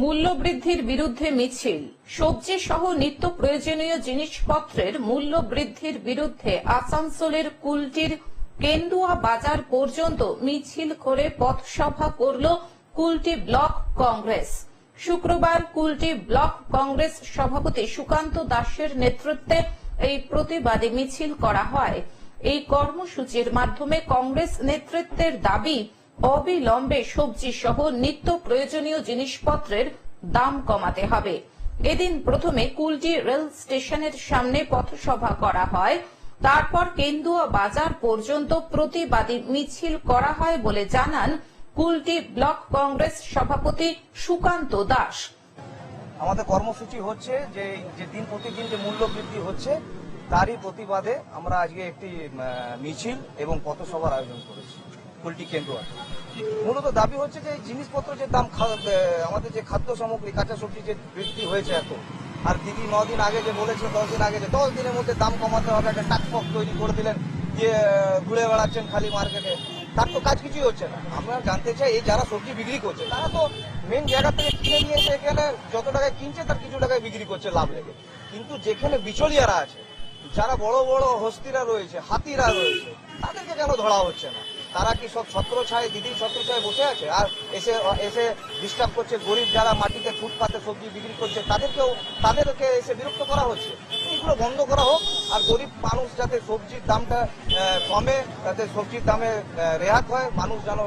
মূল্যবৃদ্ধির বিরুদ্ধে মিছিল। সবজি সহ নিত্য প্রয়োজনীয় জিনিসপত্রের মূল্য বৃদ্ধির বিরুদ্ধে আসানসোলের কুলটির কেন্দুয়া বাজার পর্যন্ত মিছিল করে পথসভা করল কুলটি ব্লক কংগ্রেস। শুক্রবার কুলটি ব্লক কংগ্রেস সভাপতি সুকান্ত দাসের নেতৃত্বে এই প্রতিবাদী মিছিল করা হয়। এই কর্মসূচির মাধ্যমে কংগ্রেস নেতৃত্বের দাবি অবিলম্বে সবজি সহ নিত্য প্রয়োজনীয় জিনিসপত্রের দাম কমাতে হবে। এদিন প্রথমে কুলটি রেল স্টেশনের সামনে পথসভা করা হয়। তারপর কেন্দুয়া বাজার পর্যন্ত প্রতিবাদী মিছিল করা হয় বলে জানান কুলটি ব্লক কংগ্রেস সভাপতি সুকান্ত দাস। আমাদের কর্মসূচি হচ্ছে যে যে দিন প্রতিদিন যে মূল্য বৃদ্ধি হচ্ছে, তারই প্রতিবাদে আমরা আজকে একটি মিছিল এবং পথসভার আয়োজন করেছি। কুলটি কেন্দ্র আছে। মূলত দাবি হচ্ছে যে জিনিসপত্র যে দাম আমাদের যে খাদ্য সামগ্রী, কাঁচা সবজি যে বৃদ্ধি হয়েছে এত, আর দিদি ন দিন আগে যে বলেছে, দশ দিন আগে যে, দশ দিনের মধ্যে দাম কমাতে হবে, একটা টাকপক তৈরি করে দিলেন, দিয়ে ঘুরে বেড়াচ্ছেন খালি মার্কেটে, তার তো কাজ কিছুই হচ্ছে না। আমরা জানতে চাই, এই যারা সবজি বিক্রি করছে, তারা তো মেন জায়গা থেকে কিনে নিয়ে এখানে যত টাকায় কিনছে, তার কিছু টাকায় বিক্রি করছে, লাভ লেগে। কিন্তু যেখানে বিচলিয়ারা আছে, যারা বড় বড় হস্তিরা রয়েছে, হাতিরা রয়েছে, তাদেরকে কেন ধরা হচ্ছে না? তারা কি সব ছত্র ছায় দিদি ছত্র ছায় বসে আছে? আর এসে এসে ডিস্টার্ব করছে গরিব যারা মাটিতে ফুটপাতে সবজি বিক্রি করছে তাদেরকেও তাদেরকে এসে বিরক্ত করা হচ্ছে। এগুলো বন্ধ করা হোক আর গরিব মানুষ যাতে সবজির দামটা আহ, কমে যাতে সবজির দামে রেহাত হয় মানুষ যেন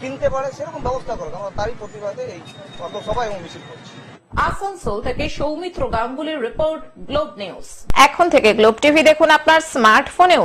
কিনতে পারে সেরকম ব্যবস্থা করুক। আমরা তারই প্রতিবাদে এই এবং মিছিল করছি। আসানসোল থেকে সৌমিত্র গাঙ্গুলির রিপোর্ট গ্লোব নিউজ। এখন থেকে গ্লোব টিভি দেখুন আপনার স্মার্টফোনেও।